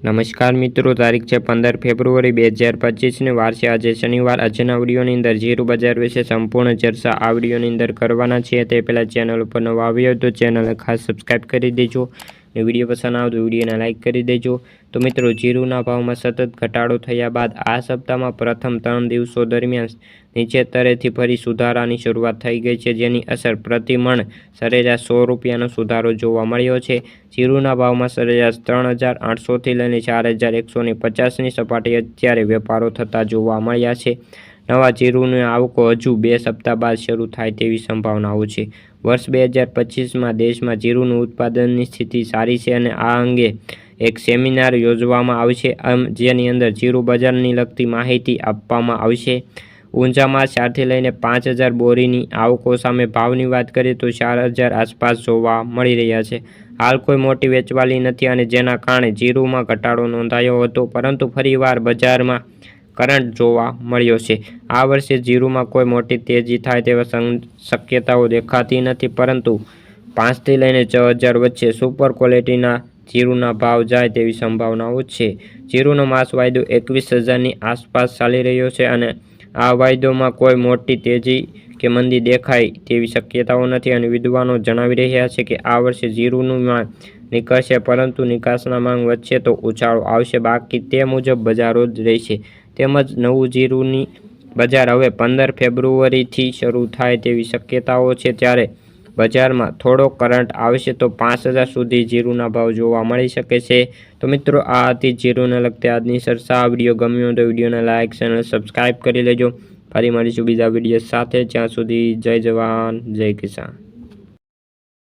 નમસ્કાર મિત્રો, તારીખ છે પંદર ફેબ્રુઆરી બે હજાર પચીસની. વાર છે આજે શનિવાર. આજના આવડીઓની અંદર જીરું બજાર વિશે સંપૂર્ણ ચર્ચા આવડીઓની અંદર કરવાના છીએ. તે પહેલાં ચેનલ ઉપર નવા આવ્યો તો ચેનલને ખાસ સબસ્ક્રાઈબ કરી દેજો. અને વીડિયો પસંદ આવે તો વિડીયોને લાઇક કરી દેજો. તો મિત્રો, જીરુના ભાવમાં સતત ઘટાડો થયા બાદ આ સપ્તાહમાં પ્રથમ ત્રણ દિવસો દરમિયાન નીચે તરેથી ફરી સુધારાની શરૂઆત થઈ ગઈ છે, જેની અસર પ્રતિમણ સરેરાશ સો રૂપિયાનો સુધારો જોવા મળ્યો છે. જીરુના ભાવમાં સરેરાશ ત્રણ હજાર આઠસોથી લઈને ચાર હજાર એકસોની પચાસની સપાટી અત્યારે વેપારો થતા જોવા મળ્યા છે. નવા જીરુની આવકો હજુ બે સપ્તાહ બાદ શરૂ થાય તેવી સંભાવનાઓ છે. વર્ષ બે હજાર પચીસમાં દેશમાં જીરુનું ઉત્પાદનની સ્થિતિ સારી છે અને આ અંગે એક સેમિનાર યોજવામાં આવશે જેની અંદર જીરું બજારની લગતી માહિતી આપવામાં આવશે. ઊંઝામાં ચારથી લઈને પાંચ હજાર બોરીની આવકો સામે ભાવની વાત કરીએ તો ચાર હજાર આસપાસ જોવા મળી રહ્યા છે. હાલ કોઈ મોટી વેચવાલી નથી અને જેના કારણે જીરુમાં ઘટાડો નોંધાયો હતો, પરંતુ ફરીવાર બજારમાં કરંટ જોવા મળ્યો છે. આ વર્ષે જીરુમાં કોઈ મોટી તેજી થાય તેવા શક્યતાઓ દેખાતી નથી, પરંતુ પાંચથી લઈને છ હજાર વચ્ચે સુપર ક્વોલિટીના જીરુના ભાવ જાય તેવી સંભાવનાઓ છે. જીરુનો માસ વાયદો એકવીસ હજારની આસપાસ ચાલી રહ્યો છે અને આ વાયદોમાં કોઈ મોટી તેજી કે મંદી દેખાય તેવી શક્યતાઓ નથી અને વિદ્વાનો જણાવી રહ્યા છે કે આ વર્ષે જીરુનું માંગ નીકળશે, પરંતુ નિકાસના માંગ વચ્ચે તો ઉછાળો આવશે. બાકી તે મુજબ બજારો જ રહેશે. તેમજ નવું જીરુની બજાર હવે પંદર ફેબ્રુઆરીથી શરૂ થાય તેવી શક્યતાઓ છે. ત્યારે બજારમાં થોડો કરંટ આવશે તો પાંચ હજાર સુધી જીરુના ભાવ જોવા મળી શકે છે. તો મિત્રો, આ હતી જીરુને લગતી આજની સરસા વીડિયો. ગમ્યો તો વિડીયોને લાઇક ચેનલ સબસ્ક્રાઈબ કરી લેજો. ફરી મળીશું બીજા વીડિયો સાથે. જ્યાં સુધી જય જવાન, જય કિસાન.